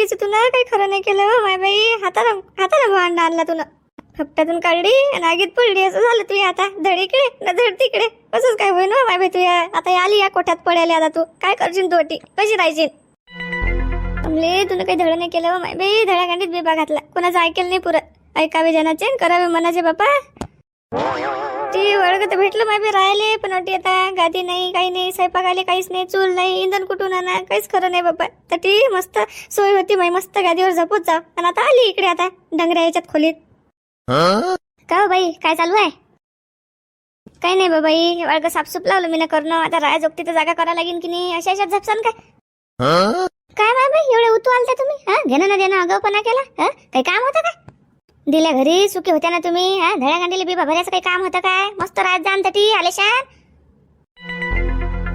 जिंदगीचं तुला काही खरं नाही केलं हो माय बाई. हाताला हाताला भांड आणला तुला हप्त्यातून काढली आणि आगीत पडली. असं झालं तू आता. धड इकडे न धड तिकडे. असंच काय होईन हो माय बाई तू आता आली या कोठ्यात पडायला आता तू. काय करशील तोटी? कशी राहायची? कमले तुला काही धड नाही केलं हो, माय बाई. धडागांडीत बिबा घातला. कोणाचं ऐकेल नाही पुरत ऐकावे जनाचे करावे मनाचे बापा. अटी वळग तर भेटलं माहिती राहिले पण अटी आता गादी नाही काही नाही स्वयंपाक आले काहीच नाही चूल नाही इंधन कुठून आणा काहीच खरं नाही बाबा. तर ती मस्त सोय होती माई मस्त गादीवर झोपत जा. आणि आता आली इकडे आता डंगऱ्या याच्यात खोलीत. का हो बाई काय चालू आहे? काही नाही बाबा वळग साफसूप लावलं मी ना करणं. आता राया जोगती तर जागा करायला लागेल की नाही अशा अशा झपसान काय? काय माय बाई एवढे उतू आलते तुम्ही? हा? घेणं ना देणं आगाऊपणा केला? काही काम होतं का? दिल्या घरी सुखी होत्या ना तुम्ही हा? धड्या गांडीला बिबा भरायचं काही काम होतं काय? मस्त राहत जाण तटी आलेशान.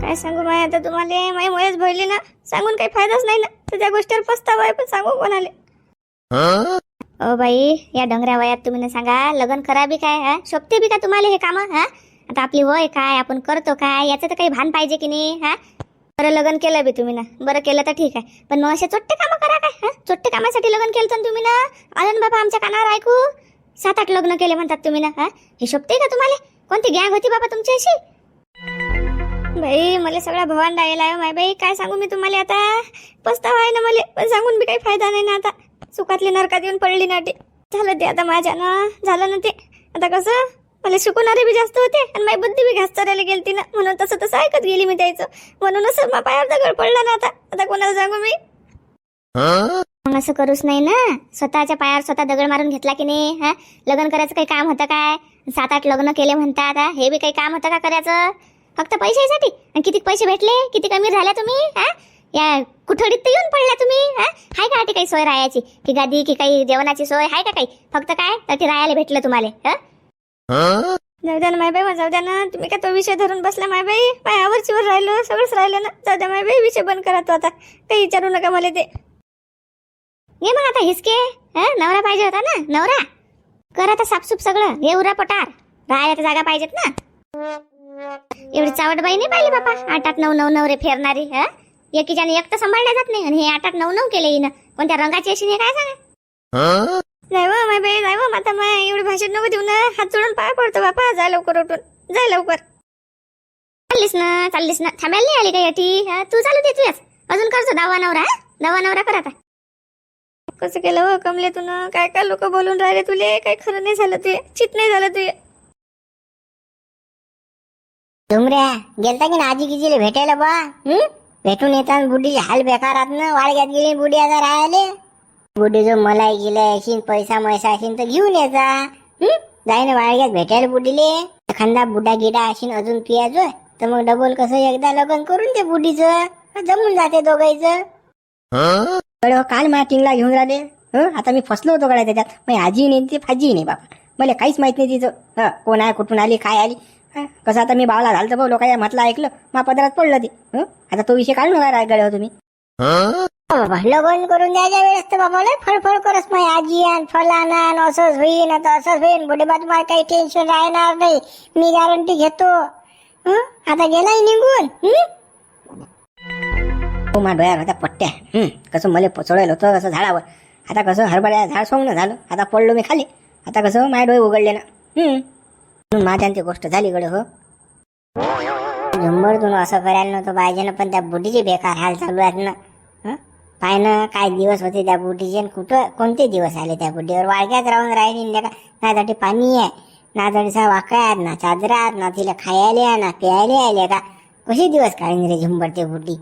काय सांगू माय आता तुम्हाला? माय मुळेच भरली ना. सांगून काही फायदाच नाही ना. तर त्या गोष्टीवर पस्तावा आहे पण सांगू कोणाले? ओ बाई या डोंगऱ्या वयात तुम्ही ना सांगा लग्न करा बी काय हा? शोभते बी का तुम्हाला हे काम हा? आता आपली वय काय आपण करतो काय याचं तर काही भान पाहिजे की नाही हा? बरं लग्न केलं बी तुम्ही ना. बरं केलं तर ठीक आहे. पण मग असे चोट्टे कामं करा काय हा? चोट्टे कामासाठी लग्न केलं तर तुम्ही ना? आनंद बाबा आमच्या कानावर ऐकू. सात आठ लग्न केले म्हणतात तुम्ही ना हा? हे शोभते का तुम्हाला? कोणती गॅग होती बाबा तुमची अशी बाई मला सगळा भवान डायला आहे माय बाई. काय सांगू मी तुम्हाला आता? पस्ताव आहे ना मला. पण सांगून बी काही फायदा नाही ना आता. सुखातली नरकात येऊन पडली ना ते. झालं ते आता माझ्या ना? झालं ना ते. आता कसं? मला शिकवणारे बी जास्त होते आणि माझी बुद्धी बी घास चरायला गेलती ना. म्हणून तसं तसं ऐकत गेली मी त्याचं. म्हणूनच मा पायावर दगड पडला ना आता. आता कोणाला सांगू मी? मग असं करूच नाही ना. स्वतःच्या पायावर स्वतः दगड मारून घेतला की नाही हा? लग्न करायचं काही काम होतं काय? सात आठ लग्न केले म्हणतात हा? हे बी काही काम होतं का करायचं? फक्त पैशासाठी? आणि किती पैसे भेटले? किती कमी झाल्या तुम्ही हा? या कुठडीत तर येऊन पडल्या तुम्ही हा? हाय का आठी काही सोय राहायची? की गादी की काही जेवणाची सोय? आहे का काही? फक्त काय? तर राहायला भेटलं तुम्हाला हा? जाऊ द्या ना मायबाई मग जाऊ द्या ना. तुम्ही का तो विषय धरून बसला मायबाई? बाई वर राहिलो सगळंच राहिलं ना. जाऊ द्या विषय बंद करा तो आता. काही विचारू नका मला ते. ये मग आता हिसके. नवरा पाहिजे होता ना नवरा. कर आता साफसूप सगळं. ये उरा पटार राहायला जागा पाहिजेत ना. एवढी चावट बाई नाही पाहिली बापा. आठ आठ नऊ नऊ नवरे फेरणारी हा? एकीच्याने एक तर सांभाळल्या जात नाही आणि हे आठ आठ नऊ नऊ केले हिनं. कोणत्या रंगाची अशी नाही काय सांगा? नाही वा माय बाई नाही माता माय एवढी भाषण नको देऊ ना. हात जोडून पाय पडतो बापा. जा लवकर उठून. जाय लवकर. चाललीस ना चाललीस ना. थांबायला नाही आली काही अटी हा, तू चालू दे तुझ्याच अजून करतो. दवा नवरा हा? दवा नवरा कर आता. कसं केलं हो कमले तू ना? काय काय लोक बोलून राहिले तुले? काय खरं नाही झालं तुझे चित नाही झालं तुझे डोंगऱ्या गेलता की ना आजी किजीले भेटायला बा? हं? भेटून येताना बुड्डीचे हाल बेकारात ना. वाळग्यात गेली बुडी आता राहिले बुड्डी जो मलाई गेलाय अशीन पैसा मैसा असेल तर घेऊन यायचा हं? जाय ना वाळग्यात भेटायला बुड्डीले एखादा बुड्डा गिडा असेल अजून पियाजो. तर मग डबल कसं एकदा लग्न करून ते बुड्डीचं जमून जाते गड्या काल माझ्या टिंगला घेऊन राहिले. हं आता मी फसलो होतो गड्या त्याच्यात. मग आजी नाही ती फाजी नाही बाबा. मला काहीच माहीत नाही तिचं. हं, कोण आहे कुठून आली काय आली. हं, कसं आता मी बावला झालं तर लोकांच्या म्हटलं ऐकलं. मा पदरात पडलं ते. हं? आता तो विषय काढून नका गड्या तुम्ही. बाबा लगन करून द्यायच्या वेळेस तर बाबा लय फळफळ करस मग. आजी आण फलाना आण असंच होईन आता असंच होईन. बुढे बा तुम्हाला काही टेन्शन राहणार नाही. मी गॅरंटी घेतो. आता गेलाय निघून. हो? मा डोळ्यावर होत्या पट्ट्या. कसं मला चढवलं होतं कसं झाडावर. आता कसं हरभऱ्या झाड सोंगणं झालं. आता पडलो मी खाली. आता कसं माझे डोळे उघडले ना. म्हणून ती गोष्ट झाली गड हो. झुंबर तुला असं करायला नव्हतं पाहिजे ना पण त्या बुढीचे बेकार हाल चालू आहेत ना. पाय ना काय दिवस होते त्या बुढीचे कुठं कोणते दिवस आले त्या बुढीवर वाळक्यात राहून राहिली का ना त्यासाठी पाणी आहे ना तडीचा वाका आहेत ना चादरा आहेत ना तिला खायला ना प्यायला आले का कसे दिवस काढीन रे झुंबर ते बुढी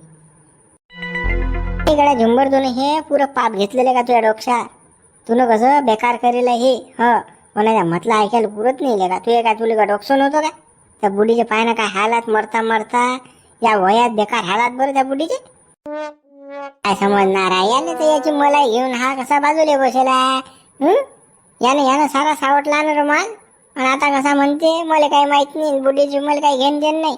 इकडे झुंबर तुने हे पुरं पाप घेतलेले का तुझ्या डोक्षा तुनं कसं बेकार करेल हे? ह. कोणाच्या म्हटलं ऐकायला पुरत नाही का? तुझे काय तुला का डोकसं नव्हतं का? त्या बुढीचे पाय ना काय हालात मरता मरता या वयात बेकार हालात बरं त्या बुढीचे काय समजणार आहे. याने तर याची मलाई घेऊन हा कसा बाजूला बसेला याने यानं यानं सारा सावटला ना रुमाल? आणि आता कसा म्हणते मला काही माहीत नाही बुढीची मला काही घेण देण नाही.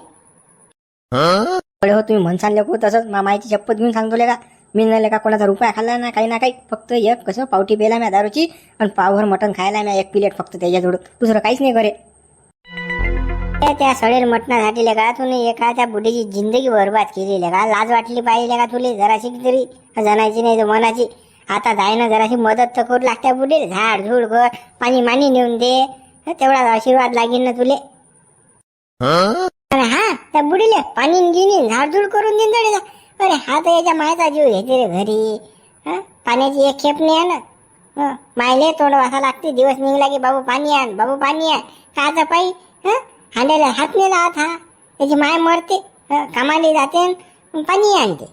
हो तुम्ही म्हणसाल लेको हो तसंच. मा माहिती शपथ घेऊन सांगतो का मी नाही का कोणाचा रुपया खाल्ला ना काही ना काही. फक्त एक कसं पावटी बेला म्या दारूची आणि पावभर मटण खायला म्या एक प्लेट फक्त त्याच्याजवळ. दुसरं काहीच नाही करे त्या त्या सडेल मटणासाठी का तुने? एका त्या बुढीची जिंदगी बरबाद केली का? लाज वाटली पाहिजे का तुले? जराशी तरी? जनाची नाही मनाची. आता जाय ना जराशी मदत तर करू लागत्या बुढील. झाड झुड कर पाणी मानी नेऊन दे. तेवढा आशीर्वाद लागेल ना तुले? अरे हा त्या बुढीले पाणी गिनी झाडझुड करून देईन जडे अरे हा तर याच्या मायाचा जीव घेते रे घरी. पाण्याची एक खेप नाही आहे ना? मायले तोंड वासा लागते. दिवस निघला की बाबू पाणी आण बाबू पाणी आण. काचा पायी हा? हांड्याला हात नेला हात हा. त्याची माय मरते हं, जाते पाणी आणते.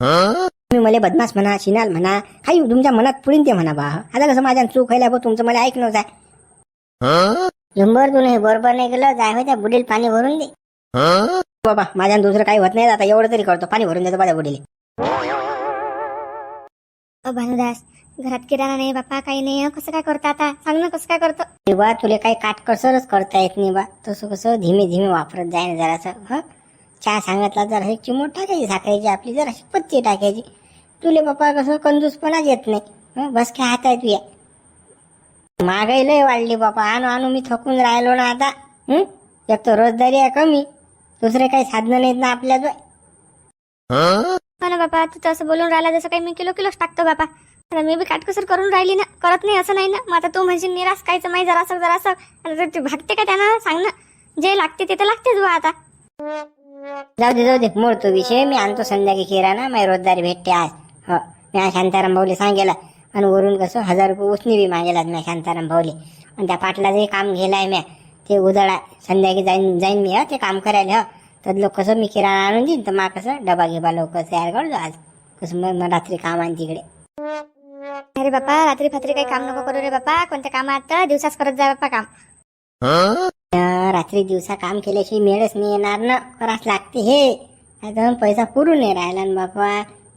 तुम्ही मला बदमाश म्हणा शिनाल म्हणा काही तुमच्या मनात पुढे ते म्हणा बा. आता कसं माझ्या चूक व्हायला भाऊ तुमचं मला ऐकलं जाय झुंबर तू हे बरोबर नाही गेलं जाय हो त्या बुडील पाणी भरून दे. बाबा माझ्या दुसरं काही होत नाही आता एवढं तरी करतो पाणी भरून देतो माझ्या बुडीले अ भानुदास घरात किराणा नाही बापा काही नाही कसं काय करता आता? सांग ना कसं काय करतो? बा तुला काही काटकसरच करता येत नाही बा. तसं कसं धीमे धीमे वापरत जाय ना जरासं ह? चहा सांगितला जरा चिमूट टाकायची साखरेची आपली जराशी पत्ती टाकायची. तुले बापा कसं कंजूसपणाच येत नाही हं, बस काय हात आहे तुया महागाई लय वाढली बापा आणू आणू मी थकून राहिलो ना आता हं? एक तर रोजदारी आहे कमी दुसरे काही साधनं नाहीत ना आपल्याजवळ. हो ना बापा तू तसं बोलून राहिला जसं काही मी किलो किलोच टाकतो बापा. आता मी बी काटकसर करून राहिली ना करत नाही असं नाही ना. मग आता तू म्हणजे निराश कायचं माही जरासं जरासं आता ते भागते का त्यानं? सांग ना. जे लागते ते तर लागतेच बा आता. जाऊ दे जाऊ दे मोड तो विषय. मी आणतो संध्याकाळी किराणा माझी रोजदारी भेटते आज. हो मी आज शांताराम भाऊले सांगेला. आणि वरून कसं हजार रुपये उसनी बी मागेला मी शांताराम भाऊले. आणि त्या पाटलाचं काम घेलाय म्या ते उदळा संध्याकाळी जाईन जाईन मी हा ते काम करायला ह. तर लोक कसं मी किराणा आणून देईन तर मग कसं डबा गिबा लवकर तयार करतो आज. कसं मग मग रात्री काम आण तिकडे. अरे बापा रात्री फात्री काही काम नको करू रे बापा. कोणत्या कामात? दिवसाच करत जा बापा काम. अं, रात्री दिवसा काम केल्याशिवाय मेळच नाही येणार ना. करावंच लागते हे. आता पैसा पुरून नाही राहिला ना बापा.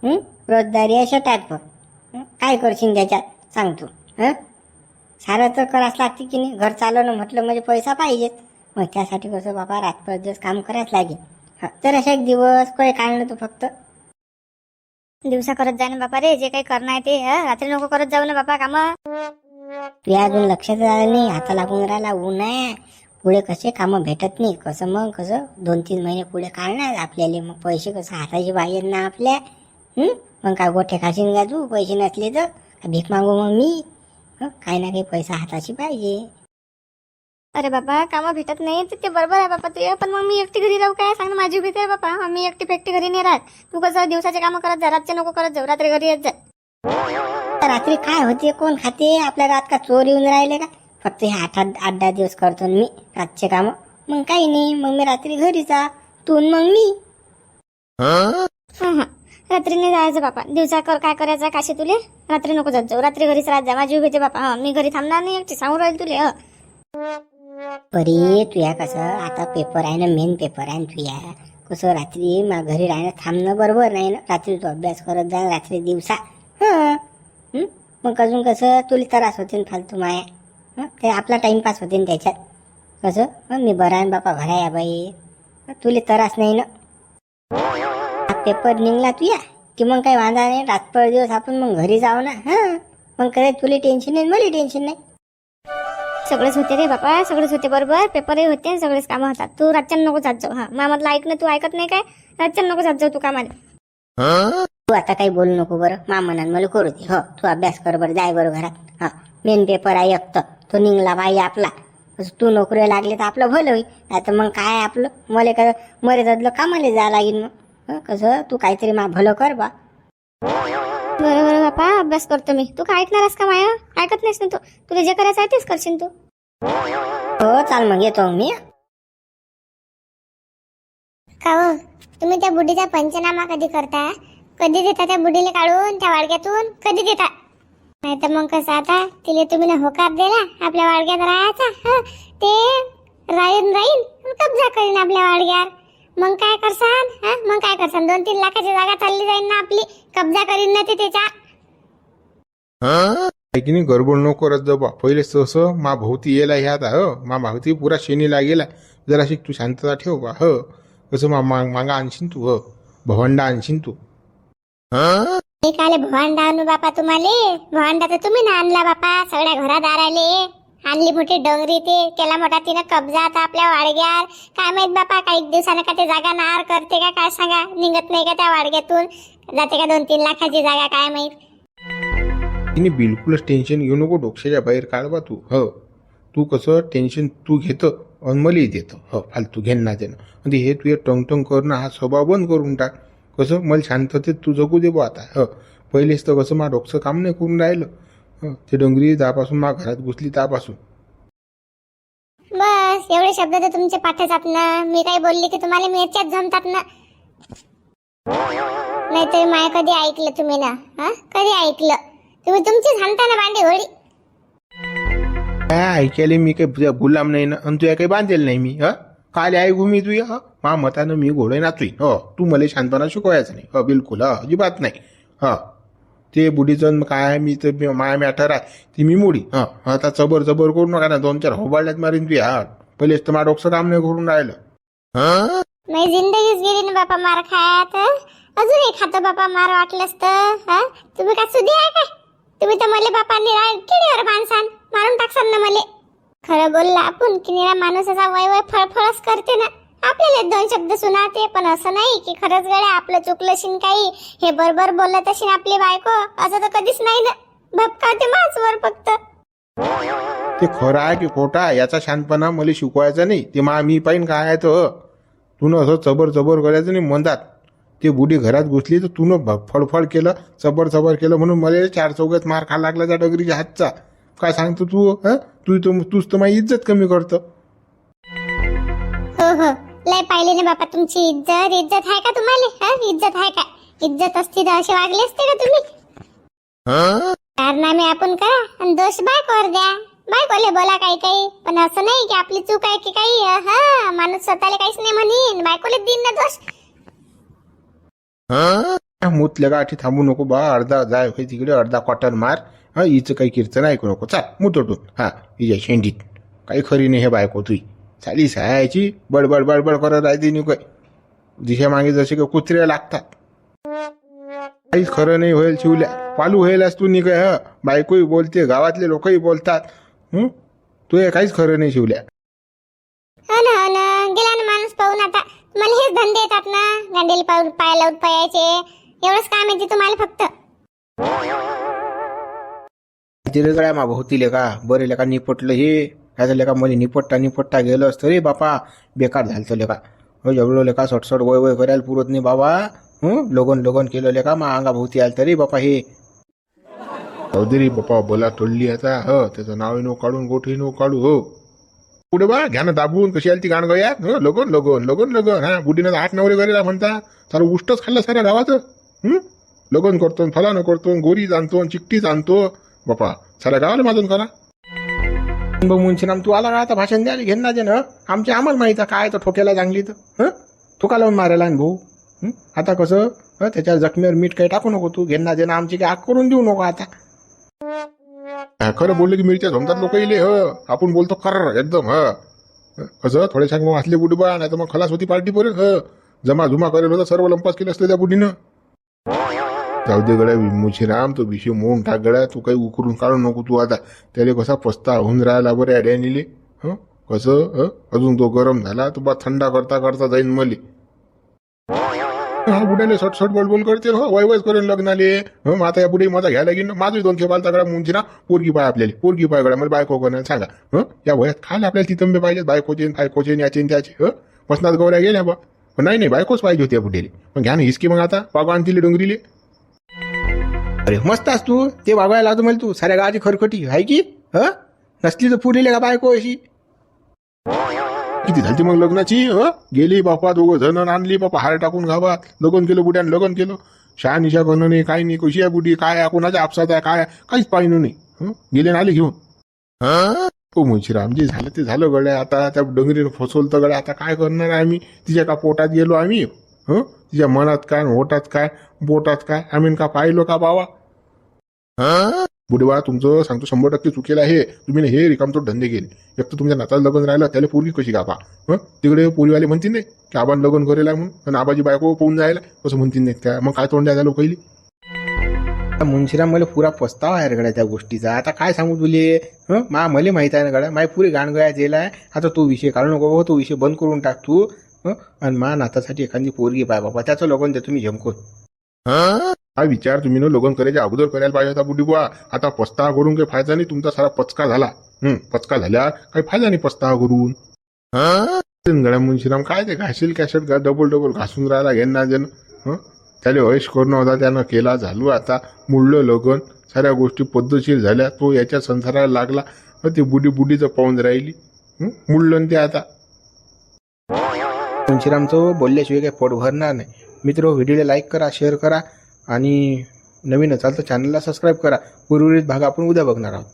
हं? रोजदारी आहे शटात बघ हं? काय करशील त्याच्यात? सांग तू. हं? सारं तर करावंच लागते की नाही? घर चालवणं म्हटलं म्हणजे पैसा पाहिजेत मग त्यासाठी कसं बाबा रातभर दिवस काम करायच लागेल. हं, तर अशा एक दिवस काय काढणं तू फक्त? दिवसा करत जा ना बापा रे जे काही करणं आहे ते हं? रात्री नको करत जाऊ ना बापा काम. तुया अजून लक्षात आलं नाही हाता लागून राहिला ऊन आहे. पुढे कसे कामं भेटत नाही कसं मग कसं? दोन तीन महिने पुढे काढणार आपल्याला मग पैसे कसं हाताची पाहिजेत ना आपल्या? हं? मग काय गोठे खाशीन का तू? पैसे नसले तर? का भीक मागू मग मी? हं? काही ना काही पैसा हाताशी पाहिजे. अरे बाबा कामं भेटत नाही तर ते बरोबर आहे बापा ते. पण मग मी एकटी घरी राहू काय? सांग माझी भीती आहे बापा मी एकटी फेकटी घरी नाही राहत. तू कसं दिवसाचे कामं करत जा रातचे नको करत जाऊ रात्री घरी येत जा. रात्री काय होते कोण खाते? आपल्या रात का चोर येऊन राहिले का? फक्त हे आठ आठ आठ दहा दिवस करतो मी रातचे कामं. मग काही नाही मग मी रात्री घरी जा तू मग मी. रात्री नाही जायचं बापा दिवसा कर काय करायचं काशी तुले? रात्री नको जात जाऊ. रात्री घरीच राहत जा. माझी भीती बापा हा मी घरी थांबणार नाही एकटी सांगू राहील तुले हं. परी तुया कसं? आता पेपर आहे ना मेन पेपर आहे ना तुया. कसं रात्री मा घरी राहणं थांबणं बरोबर नाही ना. रात्री तू अभ्यास करत जा रात्री दिवसा. हं. मग अजून कसं? तुला त्रास होते ना फालतू माया. ते आपला टाइमपास होते ना त्याच्यात. कसं? मग मी बरा आहे बापा घरा या बाई तुला त्रास नाही ना. पेपर निघला तुया. की मग काही वांधा नाही. रात्र दिवस आपण मग घरी जाऊ ना. हां? मग काय तुला टेन्शन नाही मला टेन्शन नाही. सगळेच होते रे बापा सगळेच होते बरोबर. पेपरही होते सगळेच कामं होतात. तू रातच्या नको जात जाऊ. हा मामातलं ऐक तू ऐकत नाही काय? रातच्या नको जात जाऊ तू कामाला. तू आता काही बोलू नको बरं. मामानान मला करू दे. हो तू अभ्यास कर बरं. जाय बरं घरात. हा मेन पेपर आहे एकत तर. तो निघला बाई आपला. तू नोकरी लागली तर आपलं भलं होईल. नाही तर मग काय आपलं? मला का मरे जातलं कामाला जायला लागेल मग. कसं? तू काहीतरी मा भलं कर बा. बरं बरं बापा अभ्यास करतो मी. तू काय ऐकणारस का माया? ऐकत नाहीस ना तू. तुला जे करायचं आहे तेच करशील तू. हो चाल मग येतो मी. का हो? तुम्ही त्या बुढीचा पंचनामा कधी करता कधी देता त्या बुढीला काढून त्या वाडग्यातून कधी देता? नाही तर मग कसं आता? तिला तुम्ही ना होकार दिला आपल्या वाडग्यात राहायचा हं, ते राहीन राहीन कब्जा करीन आपल्या वाडग्यावर मग काय करसान? हं? मग काय करसान? दोन तीन लाखाची जागा चालली जाईल ना आपली. कब्जा करीन ना ते त्याच्या आहे की नाही गडबड नको करत जाऊ बा. पहिले तसं मा भोवती येला ह्या आता हो. मा भोवती पुरा शेनीला गेला. जराशी तू शांतता ठेव बा हो. कसं मा मा- मागा आणशीन तू हो. भवंडा आणशीन तू. मी काले भवांडा आणू बापा तुम्हाला. भवांडा तर तुम्ही ना आणला बापा. सगळ्या घरात आराले आणली मोठी डोंगरी ते. त्याला मोठा तिनं कब्जा आता आपल्या वाडग्यावर. काय माहीत बापा काही दिवसानं का ते जागा नार करते का काय सांगा? निघत नाही का त्या वाडग्यातून? जाते का दोन तीन लाखाची जागा काय माहीत? तिने बिलकुलच टेन्शन घेऊ नको डोक्याच्या बाहेर काढवा तू. हो. तू कसं टेन्शन तू घेतं आणि मलाही देतं. हो फालतू घेणं ना देणं. म्हणजे हे तू टंग टंग करणं हा स्वभाव बंद करून टाक. कसं? मला शांततेत तू जगू दे बा आता. ह. पहिलेच तर कसं मा डोकचं काम नाही करून राहिलं. ते डोंगरी दापासून मा घरात घुसली त्यापासून बस एवढे शब्द तर तुमचे पाठ जात ना. मी काही बोलली की तुम्हाला मिरच्याच जमतात ना. नाहीतर माय कधी ऐकलं तुम्ही ना? हा? कधी ऐकलं? तुम्ही तुमचीच हाणता ना भांडी होळी काय ऐकायला मी काही तुझ्या गुलाम नाही ना? आणि तुझ्या काही बांधेल नाही मी हा? काल ऐकू मी तुझ्या हा? मा मतानं मी घोडे नाचुई हो? तू मला शांतपणा शिकवायचं नाही हो? बिलकुल हा? अजिबात नाही हा? ते बुढीचं काय मी तर माया मॅटर आहे. ती मी मुडी हां आता चबर चबर करू नका ना. दोन चार होबाळल्यात मारीन तुझ्या हा पहिलेच तर माझ्या काम नाही करून राहिलं. हा? माझी जिंदगीच गेली ना बापा मार खात अजूनही खातो बापा मार वाटलंच तर हा? तुम्ही का सुधी आहे काय? तुम्ही तर मला बापा निरा किडीवर माणसान. मारून टाकसान ना मले. खरं बोलला आपण की निरा माणूस असा वय वय फळफळच करते ना. आपल्याला दोन शब्द सुनाते पण असं नाही की खरंच गड्या आपलं चुकलं शिन काही हे बरोबर बोलत असेल आपली बायको. असं तर कधीच नाही ना. भपकावते माझवर फक्त. ते खरं आहे की खोटा आहे? याचा शांतपणा मला शिकवायचा नाही. ते मा मी पाहिन काय आहे तू. न असं चबर चबर करायचं नाही म्हणतात ते बुडी घरात घुसली तर तू न फडफड केलं चबर चबर केलं म्हणून मला चार चौघात मार खा लागला त्या डगरीच्या हातचा. काय सांगतो तू हं? तू तूच तर माझी इज्जत कमी करतो. हो हो. लय पाहिले ना बापा तुमची इज्जत. इज्जत आहे का तुम्हाला? हा? इज्जत आहे का? इज्जत असती तर असे वागले असते का तुम्ही? कारनामे आपण का आणि दोष बायकोवर द्या. बायकोले बोला काही काही पण असं नाही की आपली चूक आहे की काही. हा माणूस स्वतःला काहीच नाही म्हणीन. बायकोले दिन ना दोष. मुतल्या गाठी थांबू नको बा. अर्धा जाय होय तिकडे अर्धा कॉटन मार. हा हिचं काही कीर्तन ऐकू नको. चाल मुतोटून. हा हिच्या शेंडीत. काही खरी नाही हे बायको तुई. चाली सायाची बडबड बडबड करत राहते नि काय दिशा मागे जसे का कुत्रे लागतात. काहीच खरं नाही होईल शिवल्या पालू होईलच तू नि काय ह. बायकोही बोलते गावातले लोकही बोलतात. हं? तू हे काहीच खरं नाही शिवल्या हो ना हो ना गेला ना माणूस पाहून आता. तुम्हाला हेच धंदे येतात ना? गांडीला पाहून पाय लावून पायाचे एवढंच काम येते तुम्हाला फक्त. तिथे गळ्या मा भोवतीले का? बरे लेका निपटलं हे. काय तर लेका मध्ये निपटता निपटता गेलं तरी रे बापा. बेकार झालं लेका. हो एवढं लेका सटसट वय वय करायला पुरत नाही बाबा. हं? लगन लगन केलं लेका. मग अंगा भोवती आलं तरी बापा हे. चौधरी बापा बोला तोडली आता. हो त्याचं नाव नो काढून गोठी नो काढू हो. पुढे बा घ्या ना दाबून कशी आली ती गाण गयात हो लगन लगन लगन लगन. हा बुढीनं आठ नवरे गरेला म्हणता. सारं उष्टच खाल्लं साऱ्या गावाचं. हं? लगन करतो फलानं करतो गोरी जाणतो चिकटी जाणतो. बापा साऱ्या गावाला माझून करा. बघ मुंशीराम तू आला का आता भाषण द्यायला? घेऊन ना दे ना आमच्या आम्हाला माहिती आहे काय तर ठोक्याला चांगली तर हं? ठोका लावून मारायला आणि भाऊ. आता कसं? त्याच्या जखमीवर मीठ काही टाकू नको तू. घेणं दे ना आमची काही आग करून देऊ नको आता. खरं बोलले की मिरच्या जमतात लोक इले ह? आपण बोलतो खर एकदम ह? कसं? थोड्याशा मग असले बुडबा नाही तर मग खलास होती पार्टी पर्यंत ह? जमा जुमा करेल होता सर्व लंपास केलं असले त्या बुडीनं जाऊ दे गड्या मुशीराम तो विषय मोहून टाक गड्या तू काही उकरून काढू नको तू आता. त्याला कसा पस्ता होऊन राहिला बरं अड्यानीले हं? कसं हं? अजून तो गरम झाला तो बा थंडा करता करता जाईन मले. हा बुड्याले सटसट बोलबोल करते हो? वय वयच करेन लग्नाले हं? मग आता या बुडे माझा घ्यायला गेली माझं दोन खेपाल तगडा मुंजीना पोरगी पाय आपल्याला पोरगी पाय गडा मला बायको कोणाला सांगा हं? या वयात खाल आपल्याला तिथंबे पाहिजे बायकोचे बायकोचे याचे त्याचे हं? पसनात गौऱ्या गेल्या बा. पण नाही नाही बायकोच पाहिजे होती या बुड्याले. पण घ्या ना हिसकी मग आता पागवान तिले डोंगरीले. अरे मस्त तू. ते वागवायला लागतो मला तू. साऱ्या गावाची खरखटी. आहे की? ह? नसली तर पुरीले का बायको अशी? किती झाली मग लग्नाची? ह? गेली बापा दोघं जण आणली बापा हार टाकून घावा लग्न केलं बुड्यानं लग्न केलं. शहा निशा करणं नाही काही नाही कशी आहे बुडी काय आहे? कोणाच्या आपसात आहे? काय आहे, काहीच पाहिलं नाही. हं? गेले ना आले घेऊन. हो मुंशीरामजी झालं ते झालं गड्या. आता त्या डोंगरीनं फसवलं तर गड्या. आता काय करणार आहे आम्ही? तिच्या का पोटात गेलो आम्ही? हं? तिच्या मनात काय ओटात काय? बोटात काय? आम्ही का पाहिलो का बाबा बुडवा तुमचं सांगतो शंभर टक्के चुकेलं आहे. तुम्ही हे रिकामचोट धंदे केले. एक तर तुमच्या नाताला लग्न राहिलं त्याला पोरगी कशी गापा? हं? तिकडे पोरीवाले म्हणतील नाही की आबान लग्न करेल म्हणून आणि आबाजी बायको पोहून जायला कसं म्हणतील नाही. काय मग काय तोंड द्यायला लोक पहिली मुंशीराम मला पुरा पस्तावा आहे गड्या त्या गोष्टीचा. आता काय सांगू तुले? हं? मा मला माहीत आहे ना गड्या माय पुरी गाणगया जेल आहे. आता तो विषय काढू नको हो, तो विषय बंद करून टाक तू. हं? आणि मा नातासाठी एखादी पोरगी पाय बाबा त्याचं लोकांना तुम्ही झमकून. हा विचार तुम्ही ना लग्न करायच्या अगोदर करायला पाहिजे होता बुडी बुवा. आता पस्तावा करून काही फायदा नाही तुमचा सारा पचका झाला. हम्म पचका झाल्या काही फायदा नाही पस्तावा करून. गड्या मुंशीराम काय ते घासील कॅशेट डबल डबल घासून राहिला घेणार जण हं त्याला वयस करणं होता त्यानं केला झालो आता. मुळलं लगन साऱ्या गोष्टी पद्धतशीर झाल्या तो याच्या संसाराला लागला ते ती बुडी बुडीचं पाहून राहिली. मुडलं मुळलं ते आता. तुळशीरामचं बोलल्याशिवाय काही पोट भरणार नाही. मित्र व्हिडिओला लाईक करा शेअर करा. आणि नवीनच असाल तर चॅनलला सबस्क्राईब करा. उर्वरित भाग आपण उद्या बघणार आहोत.